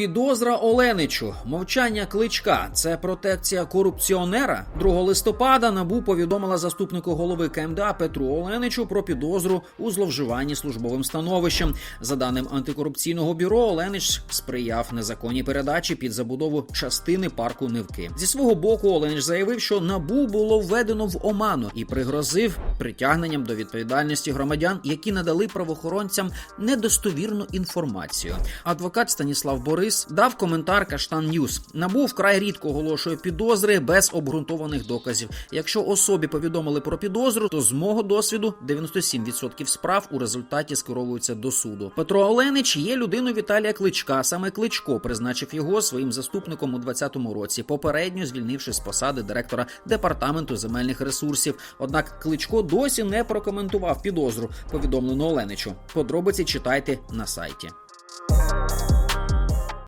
Підозра Оленичу, мовчання кличка це протекція корупціонера. 2 листопада набу повідомила заступнику голови КМДА Петру Оленичу про підозру у зловживанні службовим становищем. За даним антикорупційного бюро, Оленич сприяв незаконній передачі під забудову частини парку Невки. Зі свого боку, Оленич заявив, що набу було введено в оману і пригрозив притягненням до відповідальності громадян, які надали правоохоронцям недостовірну інформацію. Адвокат Станіслав Борис дав коментар Каштан Ньюс. Набу вкрай рідко оголошує підозри без обґрунтованих доказів. Якщо особі повідомили про підозру, то з мого досвіду 97% справ у результаті скеровуються до суду. Петро Оленич є людиною Віталія Кличка. Саме Кличко призначив його своїм заступником у 2020 році, попередньо звільнивши з посади директора департаменту земельних ресурсів. Однак Кличко досі не прокоментував підозру, повідомлену Оленичу. Подробиці читайте на сайті.